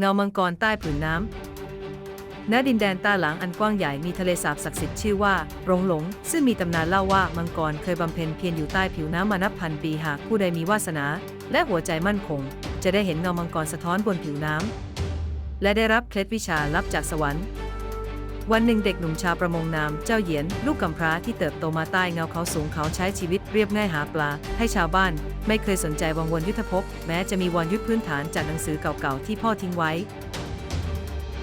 เงามังกรใต้ผืนน้ำ ณ ดินแดนต้าหลังอันกว้างใหญ่มีทะเลสาบศักดิ์สิทธิ์ชื่อว่าหลงหลง ซึ่งมีตำนานเล่าว่ามังกรเคยบำเพ็ญเพียรอยู่ใต้ผิวน้ำมานับพันปีหากผู้ใดมีวาสนา และหัวใจมั่นคง จะได้เห็นเงามังกรสะท้อนบนผิวน้ำ และได้รับเคล็ดวิชาลับจากสวรรค์ วันหนึ่งเด็กหนุ่มชาวประมงนามเจ้าเหยียน ลูกกำพร้าที่เติบโตมาใต้เงาเขาสูงเขาใช้ชีวิตเรียบง่ายหาปลา ให้ชาวบ้าน ไม่เคยสนใจวังวนยุทธภพ แม้จะมีวรยุทธพื้นฐานจากหนังสือเก่าๆ ที่พ่อทิ้งไว้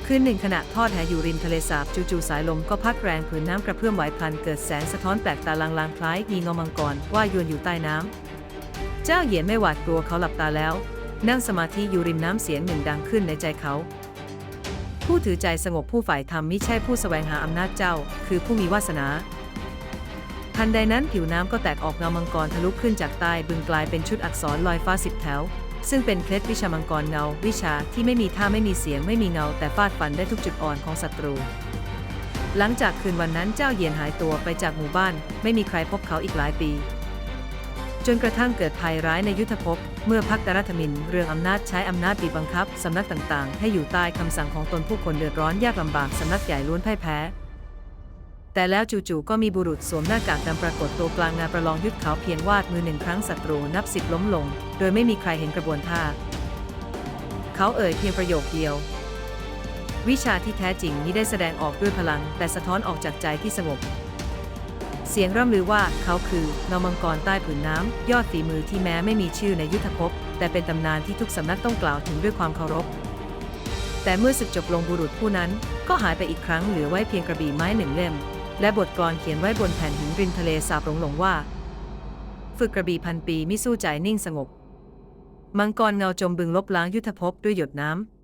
คืนหนึ่งขณะทอดแหอยู่ริมทะเลสาบจู่ๆสายลมก็พัดแรงผืนน้ำกระเพื่อมไหวพันเกิดแสงสะท้อนแปลกตาลางๆคล้ายมีเงามังกรว่ายวนอยู่ใต้น้ำเจ้าเหยียนไม่หวาดกลัวเขาหลับตาแล้ว นั่งสมาธิอยู่ริมน้ำเสียงหนึ่งดังขึ้นในใจเขา ผู้ถือใจสงบผู้ฝ่ายธรรมมิใช่ผู้แสวงหาอำนาจเจ้า คือผู้มีวาสนาทันใดนั้นผิวน้ำก็แตกออกเงามังกรทะลุขึ้นจากใต้บึงกลายเป็นชุดอักษรลอยฟ้าสิบแถว ซึ่งเป็นเคล็ดวิชามังกรเงา วิชาที่ไม่มีท่าไม่มีเสียงไม่มีเงา แต่ฟาดฟันได้ทุกจุดอ่อนของศัตรู หลังจากคืนวันนั้นเจ้าเหยียนหายตัวไปจากหมู่บ้าน ไม่มีใครพบเขาอีกหลายปี จนกระทั่งเกิดภัยร้ายในยุทธภพ เมื่อพักตรัฐมินเรืองอำนาจใช้อำนาจบีบบังคับ สำนักต่างๆ ให้อยู่ใต้คำสั่งของตนผู้คนเดือดร้อนยากลำบาก สำนักใหญ่ล้วนพ่ายแพ้ แต่แล้วจู่ๆก็มีบุรุษสวมหน้ากากดำปรากฏตัวกลางงานประลองยุทธเขาเพียงวาดมือหนึ่งครั้งศัตรูนับสิบล้มลง โดยไม่มีใครเห็นกระบวนท่า เขาเอ่ยเพียงประโยคเดียว วิชาที่แท้จริงนี้ได้แสดงออกด้วยพลัง แต่สะท้อนออกจากใจที่สงบ เสียงร่ำลือว่าเขาคือเงามังกรใต้ผืนน้ำ ยอดฝีมือที่แม้ไม่มีชื่อในยุทธภพ แต่เป็นตำนานที่ทุกสำนักต้องกล่าวถึงด้วยความเคารพ แต่เมื่อศึกจบลงบุรุษผู้นั้น ก็หายไปอีกครั้งเหลือไว้เพียงกระบี่ไม้หนึ่งเล่ม และบทกลอนเขียนไว้บนแผ่นหินริมทะเลสาบหลงหลงว่า ฝึกกระบี่พันปีมิสู้ใจนิ่งสงบ มังกรเงาจมบึงลบล้างยุทธภพด้วยหยดน้ำ